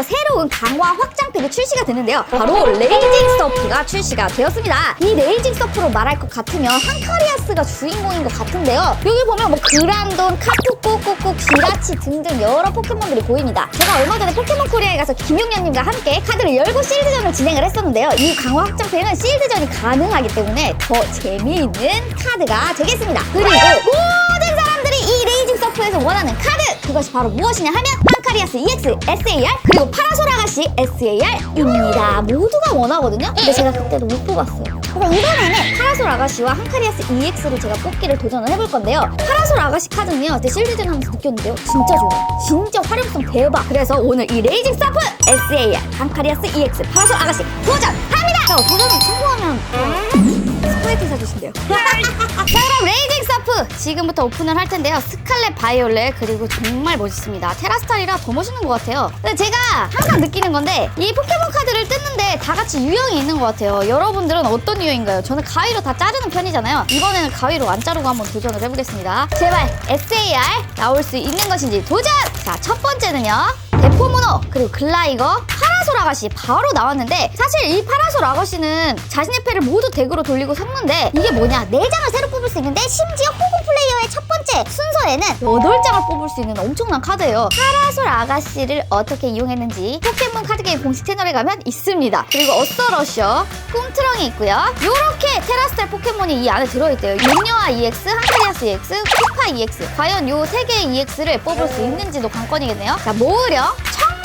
그렇죠. 새로운 강화 확장팩이 출시가 되는데요. 바로 레이징 서프가 출시가 되었습니다. 이 레이징 서프로 말할 것 같으면 한카리아스가 주인공인 것 같은데요. 여기 보면 뭐 그란돈, 카푸꼬꼬꼬, 지라치 등등 여러 포켓몬들이 보입니다. 제가 얼마 전에 포켓몬 코리아에 가서 김용현님과 함께 카드를 열고 실드전을 진행을 했었는데요. 이 강화 확장팩은 실드전이 가능하기 때문에 더 재미있는 카드가 되겠습니다. 그리고 모 것이 바로 무엇이냐 하면 한카리아스 EX, SAR 그리고 파라솔 아가씨 SAR입니다. 모두가 원하거든요. 근데 제가 그때도 못 뽑았어요. 그래서 이번에는 파라솔 아가씨와 한카리아스 EX를 제가 뽑기를 도전을 해볼 건데요. 파라솔 아가씨 카드는요. 그때 실드전 하면서 느꼈는데요. 진짜 좋아요. 진짜 활용성 대박. 그래서 오늘 이 레이징 서프 SAR, 한카리아스 EX, 파라솔 아가씨 도전합니다. 자, 도전을 성공하면 스파이크 사주신대요. 자 그럼 레이징 서프 지금부터 오픈을 할 텐데요. 스칼렛 바이올렛 그리고 정말 멋있습니다. 테라스타리라 더 멋있는 것 같아요. 근데 제가 항상 느끼는 건데 이 포켓몬 카드를 뜯는데 다 같이 유형이 있는 것 같아요. 여러분들은 어떤 유형인가요? 저는 가위로 다 자르는 편이잖아요. 이번에는 가위로 안 자르고 한번 도전을 해보겠습니다. 제발 SAR 나올 수 있는 것인지 도전! 자 첫 번째는요. 대포문어 그리고 글라이거 파 라솔 아가씨 바로 나왔는데 사실 이 파라솔 아가씨는 자신의 패를 모두 덱으로 돌리고 섞는데 이게 뭐냐? 네장을 새로 뽑을 수 있는데 심지어 호구 플레이어의 첫 번째 순서에는 여덟 장을 뽑을 수 있는 엄청난 카드예요. 파라솔 아가씨를 어떻게 이용했는지 포켓몬 카드게임 공식 채널에 가면 있습니다. 그리고 어서러셔. 꿈트렁이 있고요. 요렇게 테라스탈 포켓몬이 이 안에 들어있대요. 윤녀아 EX, 한카리아스 EX, 쿠파 EX. 과연 요 세 개의 EX를 뽑을 수 있는지도 관건이겠네요. 자 모으령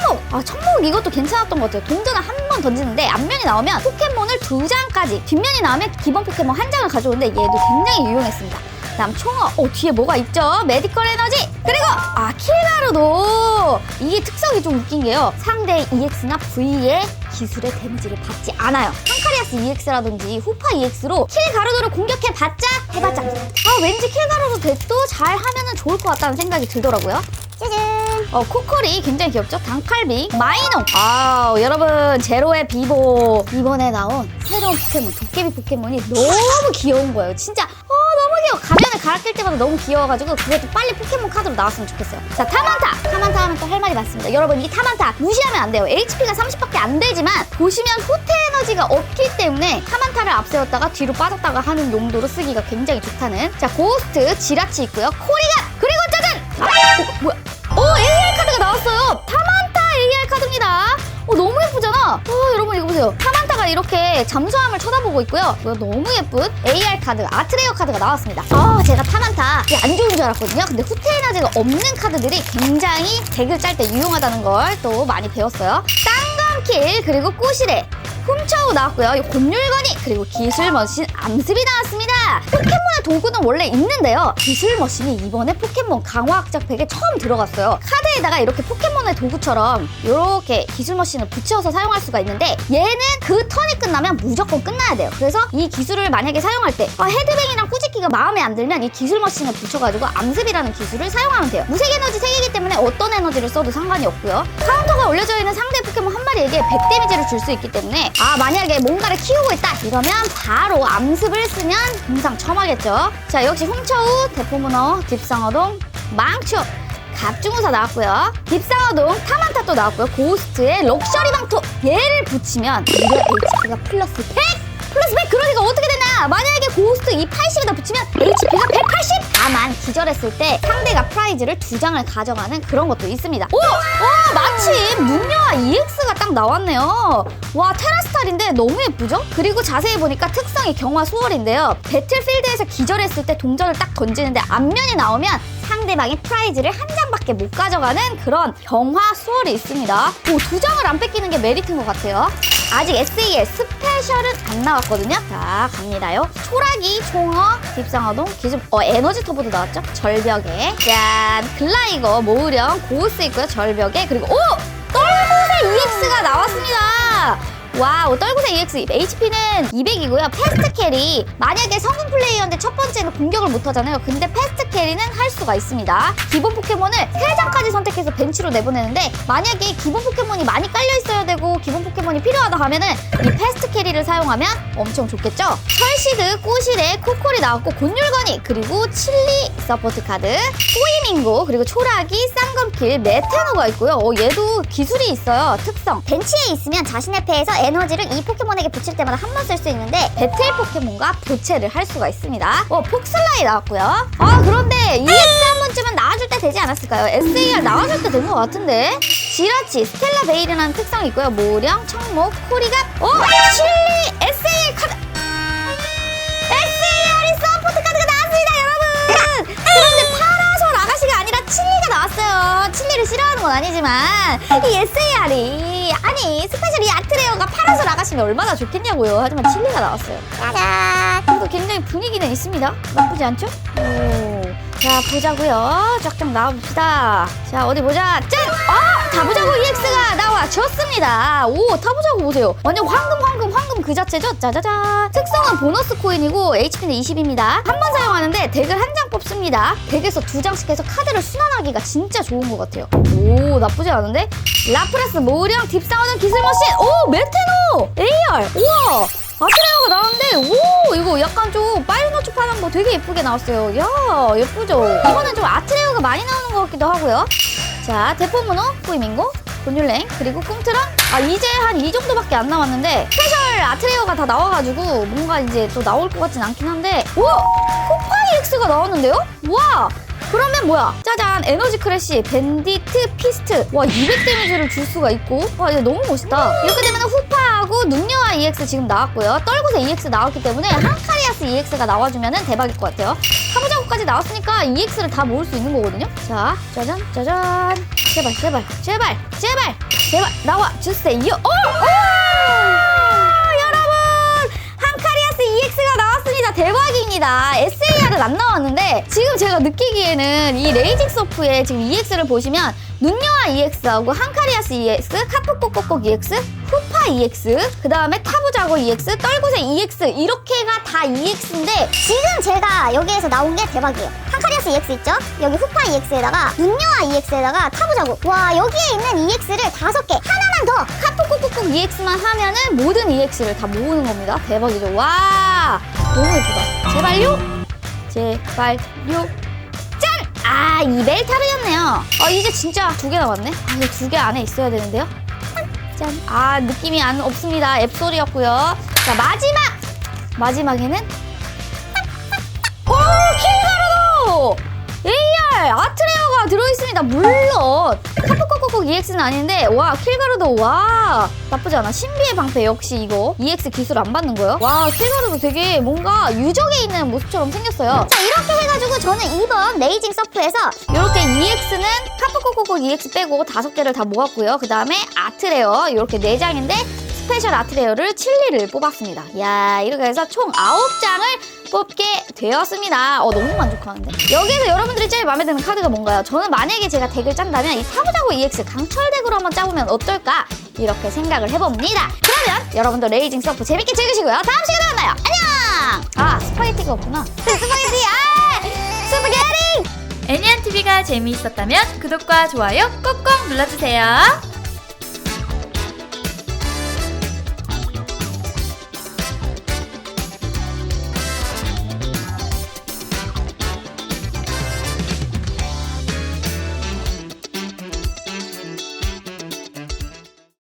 청목! 아, 청목 이것도 괜찮았던 것 같아요. 동전을 한 번 던지는데 앞면이 나오면 포켓몬을 두 장까지, 뒷면이 나오면 기본 포켓몬 한 장을 가져오는데 얘도 굉장히 유용했습니다. 다음 총어, 어, 뒤에 뭐가 있죠? 메디컬 에너지! 그리고, 아, 킬가루도! 이게 특성이 좀 웃긴 게요. 상대 EX나 V의 기술의 데미지를 받지 않아요. 한카리아스 EX라든지 후파 EX로 킬 가루도를 공격해봤자 해봤자 아 왠지 킬 가루도 덱도 잘 하면은 좋을 것 같다는 생각이 들더라고요. 짜잔. 어, 코코리 굉장히 귀엽죠? 단칼빙, 마이농. 아, 여러분 제로의 비보 이번에 나온 새로운 포켓몬, 도깨비 포켓몬이 너무 귀여운 거예요. 진짜 어, 너무 귀여워. 가면을 갈아 낄 때마다 너무 귀여워가지고 그것도 빨리 포켓몬 카드로 나왔으면 좋겠어요. 자, 타만타. 타만타 하면 또 할 말이 많습니다. 여러분 이 타만타 무시하면 안 돼요. HP가 30밖에 안 되지만 보시면 후퇴 에너지가 없기 때문에 타만타를 앞세웠다가 뒤로 빠졌다가 하는 용도로 쓰기가 굉장히 좋다는 자, 고스트, 지라치 있고요. 코리가 그리고 짜잔! 아, 어, 뭐야? 나왔어요. 타만타 AR 카드입니다. 어, 너무 예쁘잖아. 어, 여러분 이거 보세요. 타만타가 이렇게 잠수함을 쳐다보고 있고요. 이거 너무 예쁜 AR 카드, 아트레어 카드가 나왔습니다. 아, 제가 타만타 안 좋은 줄 알았거든요. 근데 후퇴 에너지가 없는 카드들이 굉장히 덱을 짤 때 유용하다는 걸 또 많이 배웠어요. 쌍검킬 그리고 꼬시레 훔쳐오 나왔고요. 이 곤율건이 그리고 기술 머신 암습이 나왔습니다. 포켓몬 의 도구는 원래 있는데요. 기술 머신이 이번에 포켓몬 강화 학작팩에 처음 들어갔어요. 카드에다가 이렇게 포켓몬의 도구처럼 이렇게 기술 머신을 붙여서 사용할 수가 있는데 얘는 그 턴이 끝나면 무조건 끝나야 돼요. 그래서 이 기술을 만약에 사용할 때 아, 헤드뱅이랑 꾸짖기가 마음에 안 들면 이 기술 머신을 붙여가지고 암습이라는 기술을 사용하면 돼요. 무색 에너지 3개이기 때문에 어떤 에너지를 써도 상관이 없고요. 카운터가 올려져 있는 상대 포켓몬 한 마리에게 100 데미지를 줄 수 있기 때문에 아 만약에 뭔가를 키우고 있다 이러면 바로 암습을 쓰면 금상첨 화겠죠. 자 역시 훔쳐우, 대포문어, 딥상어동, 망초 갑중우사 나왔고요. 딥상어동, 타만타 또 나왔고요. 고스트의 럭셔리 방토 얘를 붙이면 무려 HP가 플러스 100! 플러스 100 그러니까 어떻게 되나 만약에 고스트 이 80에다 붙이면 HP가 180 다만 기절했을 때 상대가 프라이즈를 두 장을 가져가는 그런 것도 있습니다. 오! 와 마침 문녀와 EX가 딱 나왔네요. 와 테라스탈인데 너무 예쁘죠? 그리고 자세히 보니까 특성이 경화 수월인데요. 배틀필드에서 기절했을 때 동전을 딱 던지는데 앞면이 나오면 상대방이 프라이즈를 한 장밖에 못 가져가는 그런 경화 수월이 있습니다. 오, 두 장을 안 뺏기는 게 메리트인 것 같아요 아직 SAL 스페셜은 안 나왔거든요. 자, 갑니다요. 초라기, 총어, 딥상어동, 기술, 어, 에너지 터보도 나왔죠? 절벽에. 짠, 글라이거, 모으령, 고우스 있고요. 절벽에. 그리고, 오! 떨구새 EX가 나왔습니다. 와우, 떨구새 EX HP는 200이고요. 패스트 캐리. 만약에 성공 플레이어인데 첫 번째는 공격을 못 하잖아요. 근데 패스트 캐리는 할 수가 있습니다. 기본 포켓몬을 3장까지 선택해서 벤치로 내보내는데 만약에 기본 포켓몬이 많이 깔려 있어야 되고 기본 포켓몬이 필요하다 하면은 이 패스트 캐리를 사용하면 엄청 좋겠죠? 철시드, 꼬시레, 코콜이 나왔고 곤율건이 그리고 칠리 서포트 카드, 꾸이밍고 그리고 초라기, 쌍검킬, 메테노가 있고요. 어, 얘도 기술이 있어요. 특성. 벤치에 있으면 자신의 패에서 에너지를 이 포켓몬에게 붙일 때마다 한 번 쓸 수 있는데 배틀 포켓몬과 교체를 할 수가 있습니다. 어, 폭슬라이 나왔고요. 아, 그런데 EX 한 번쯤은 나와줄 때 되지 않았을까요? SAR 나와줄 때 된 것 같은데? 지라치, 스텔라 베일이라는 특성이 있고요. 모령, 청목, 코리가, 어, 칠리, 건 아니지만, 이 SAR이, 아니, 스페셜 이 아트레어가 파라솔 아가씨면 얼마나 좋겠냐고요. 하지만 칠리가 나왔어요. 짜잔 그래도 굉장히 분위기는 있습니다. 나쁘지 않죠? 오. 자, 보자고요. 쫙쫙 나와봅시다. 자, 어디 보자. 짠! 아! 타보자고 EX가 나와줬습니다. 오, 타보자고 보세요. 완전 황금, 황금 그 자체죠? 짜자잔. 특성은 보너스 코인이고 HP는 20입니다. 한 번 사용하는데 덱을 한 장 뽑습니다. 덱에서 두 장씩 해서 카드를 순환하기가 진짜 좋은 것 같아요. 오, 나쁘지 않은데? 라프라스 모령 딥사우는 기술 머신! 오, 메테노! AR! 우와! 아트레오가 나왔는데 오 이거 약간 좀 파이너츠 파는 거 되게 예쁘게 나왔어요 야 예쁘죠 이거는 좀 아트레오가 많이 나오는 것 같기도 하고요 자 대포문어 꾸이밍고 곤율랭 그리고 꿈트랑 아 이제 한 이 정도밖에 안 남았는데 스페셜 아트레오가 다 나와가지고 뭔가 이제 또 나올 것 같진 않긴 한데 오! 코파이엑스가 나왔는데요? 와! 그러면 뭐야? 짜잔! 에너지 크래쉬 밴디트 피스트. 와 200 데미지를 줄 수가 있고. 와 이거 너무 멋있다. 이렇게 되면 후파하고 능력화 EX 지금 나왔고요. 떨구세 EX 나왔기 때문에 한카리아스 EX가 나와주면 대박일 것 같아요. 타보자고까지 나왔으니까 EX를 다 모을 수 있는 거거든요. 자 짜잔 짜잔. 제발 제발 제발 제발 제발 나와 주세요 어! 오! 여러분 한카리아스 EX가 나왔습니다. 대박입니다. SAR은 안 나왔는데 지금 제가 느끼기에는 이 레이징 서프의 지금 EX를 보시면 눈여와 EX하고 한카리아스 EX, 카프꼬꼬꼬 EX, 후파 EX, 그 다음에 타부자고 EX, 떨구세 EX 이렇게가 다 EX인데 지금 제가 여기에서 나온 게 대박이에요 한카리아스 EX 있죠? 여기 후파 EX에다가 눈여와 EX에다가 타보자고 와 여기에 있는 EX를 다섯 개 하나만 더 카프꼬꼬꼬 EX만 하면은 모든 EX를 다 모으는 겁니다. 대박이죠. 와 너무 예쁘다. 제발요. 제발요. 짠! 아, 이벨타르였네요. 아, 이제 진짜 두 개 남았네. 아, 이거 두 개 안에 있어야 되는데요. 짠. 아, 느낌이 안 없습니다. 앱소리였고요. 자, 마지막! 마지막에는 오, 킬가 루도! AR 아트레어가 들어있습니다. 물론 카프코코코 EX는 아닌데 와 킬가루도 와 나쁘지 않아. 신비의 방패 역시 이거 EX 기술 안 받는 거요. 와 킬가루도 되게 뭔가 유적에 있는 모습처럼 생겼어요. 자 이렇게 해가지고 저는 이번 레이징 서프에서 이렇게 EX는 카프코코코 EX 빼고 다섯 개를 다 모았고요. 그 다음에 아트레어 이렇게 네 장인데 스페셜 아트레어를 칠리를 뽑았습니다. 야 이렇게 해서 총 아홉 장을 뽑게 되었습니다. 어 너무 만족하는데. 여기서 여러분들이 제일 마음에 드는 카드가 뭔가요? 저는 만약에 제가 덱을 짠다면 이 타부자고 EX 강철 덱으로 한번 짜보면 어떨까? 이렇게 생각을 해봅니다. 그러면 여러분도 레이징 서프 재밌게 즐기시고요. 다음 시간에 만나요. 안녕! 아 스파게티가 없구나. 스파게티 아! 스파게티! 애니안TV가 재미있었다면 구독과 좋아요 꼭꼭 눌러주세요.